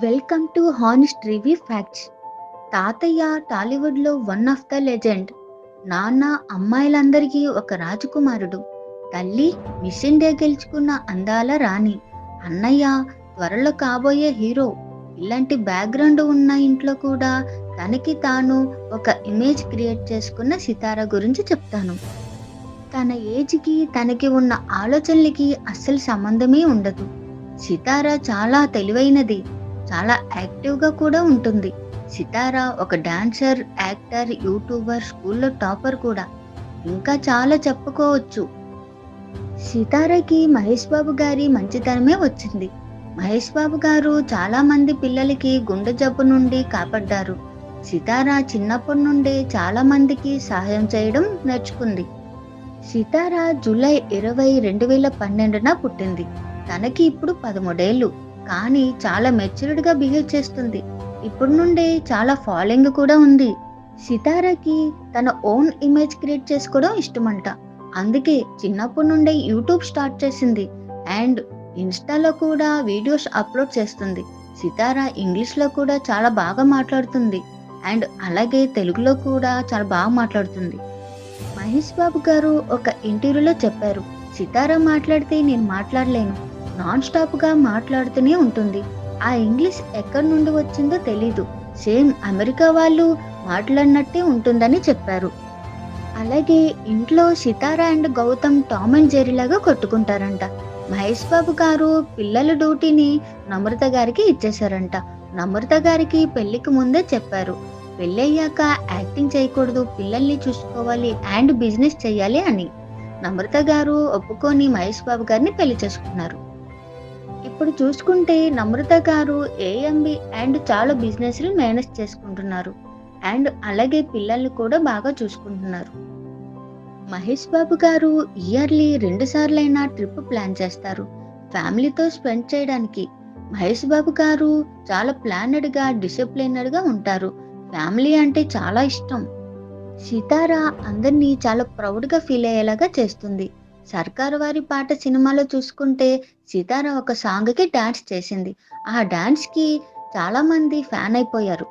Welcome to honest review facts తాతయ్య టాలీవుడ్లో one of the legend నాన్న అమ్మాయిలందరికీ ఒక రాజకుమారుడు. తల్లి మిస్ ఇండియా గెలుచుకున్న అందాల రాణి. అన్నయ్య త్వరలో కాబోయే హీరో. ఇలాంటి బ్యాక్గ్రౌండ్ ఉన్న ఇంట్లో కూడా తనకి తాను ఒక ఇమేజ్ క్రియేట్ చేసుకున్న సితార గురించి చెప్తాను. తన ఏజ్కి తనకి ఉన్న ఆలోచనలకి అస్సలు సంబంధమే ఉండదు. సితార చాలా తెలివైనది. చాలా యాక్టివ్గా కూడా ఉంటుంది. సితారా ఒక డాన్సర్ యాక్టర్ యూట్యూబర్ స్కూల్లో టాపర్ కూడా. ఇంకా చాలా చెప్పుకోవచ్చు. సితారాకి మహేష్ బాబు గారి మంచితనమే వచ్చింది. మహేష్ బాబు గారు చాలా మంది పిల్లలకి గుండె జబ్బు నుండి కాపాడ్డారు సితారా చిన్నప్పటి నుండే చాలా మందికి సహాయం చేయడం నేర్చుకుంది. సితారా జూలై ఇరవై రెండు వేల పన్నెండున పుట్టింది. తనకి ఇప్పుడు పదమూడేళ్ళు. కానీ చాలా మెచ్యూర్డ్గా బిహేవ్ చేస్తుంది. ఇప్పుడు నుండే చాలా ఫాలోయింగ్ కూడా ఉంది. సితారాకి తన ఓన్ ఇమేజ్ క్రియేట్ చేసుకోవడం ఇష్టమంట. అందుకే చిన్నప్పటి నుండే యూట్యూబ్ స్టార్ట్ చేసింది. అండ్ ఇన్స్టాలో కూడా వీడియోస్ అప్లోడ్ చేస్తుంది. సితారా ఇంగ్లీష్లో కూడా చాలా బాగా మాట్లాడుతుంది. అండ్ అలాగే తెలుగులో కూడా చాలా బాగా మాట్లాడుతుంది. మహేష్ బాబు గారు ఒక ఇంటర్వ్యూలో చెప్పారు. సితారా మాట్లాడితే నేను మాట్లాడలేను. నాన్ స్టాప్గా మాట్లాడుతూనే ఉంటుంది. ఆ ఇంగ్లీష్ ఎక్కడి నుండి వచ్చిందో తెలీదు. సేమ్ అమెరికా వాళ్ళు మాట్లాడినట్టే ఉంటుందని చెప్పారు. అలాగే ఇంట్లో Sitara and Gautam Tom and జెర్రీలాగా కొట్టుకుంటారంట. మహేష్ బాబు గారు పిల్లల డ్యూటీని నమ్రత గారికి ఇచ్చేశారంట. నమ్రత గారికి పెళ్ళికి ముందే చెప్పారు. పెళ్ళయ్యాక యాక్టింగ్ చేయకూడదు పిల్లల్ని చూసుకోవాలి అండ్ బిజినెస్ చేయాలి అని. నమ్రత గారు ఒప్పుకొని మహేష్ బాబు గారిని పెళ్ళి చేసుకున్నారు. ఇప్పుడు చూసుకుంటే నమ్రత గారు ఏఎంబి అండ్ చాలా బిజినెస్లు మేనేజ్ చేసుకుంటున్నారు. అండ్ అలాగే పిల్లల్ని కూడా బాగా చూసుకుంటున్నారు. మహేష్ బాబు గారు ఇయర్లీ రెండు సార్లైనా ట్రిప్ ప్లాన్ చేస్తారు. ఫ్యామిలీతో స్పెండ్ చేయడానికి. మహేష్ బాబు గారు చాలా ప్లానెడ్గా డిసిప్లినర్గా ఉంటారు. ఫ్యామిలీ అంటే చాలా ఇష్టం. సితారా అందరినీ చాలా ప్రౌడ్గా ఫీల్ అయ్యేలాగా చేస్తుంది. సర్కారు వారి పాట సినిమాలో చూసుకుంటే సితార ఒక సాంగ్కి డాన్స్ చేసింది. ఆ డాన్స్కి చాలామంది ఫ్యాన్ అయిపోయారు.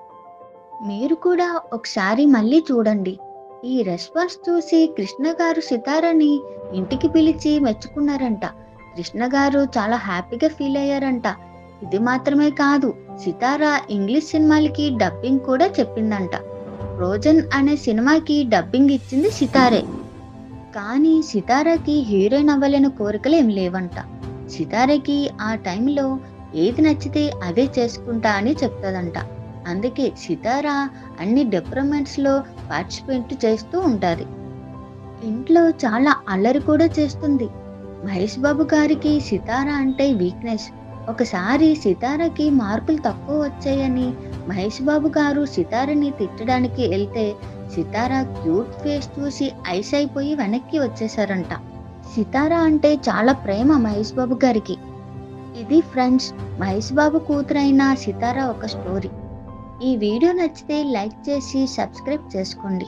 మీరు కూడా ఒకసారి మళ్ళీ చూడండి. ఈ రెస్పాన్స్ చూసి కృష్ణ గారు సితారని ఇంటికి పిలిచి మెచ్చుకున్నారంట. కృష్ణ గారు చాలా హ్యాపీగా ఫీల్ అయ్యారంట. ఇది మాత్రమే కాదు సితార ఇంగ్లీష్ సినిమాలకి డబ్బింగ్ కూడా చెప్పిందంట. రోజన్ అనే సినిమాకి డబ్బింగ్ ఇచ్చింది సితారే. కానీ సితారాకి హీరోయిన్ అవ్వాలని కోరికలు ఏం లేవంట. సితారాకి ఆ టైంలో ఏది నచ్చితే అదే చేసుకుంటా అని చెప్తుందంట. అందుకే సితారా అన్ని డిపార్ట్మెంట్స్లో పార్టిసిపేట్ చేస్తూ ఉంటుంది. ఇంట్లో చాలా అల్లరి కూడా చేస్తుంది. మహేష్ బాబు గారికి సితారా అంటే వీక్నెస్ ఒకసారి సితారాకి మార్కులు తక్కువ వచ్చాయని మహేష్ బాబు గారు సితారని తిట్టడానికి వెళ్తే సితారా క్యూట్ ఫేస్ చూసి ఐస్ అయిపోయి వెనక్కి వచ్చేసారంట సితారా అంటే చాలా ప్రేమ మహేష్ బాబు గారికి. ఇది ఫ్రెండ్స్ మహేష్ బాబు కూతురైన సితారా ఒక స్టోరీ. ఈ వీడియో నచ్చితే లైక్ చేసి సబ్స్క్రైబ్ చేసుకోండి.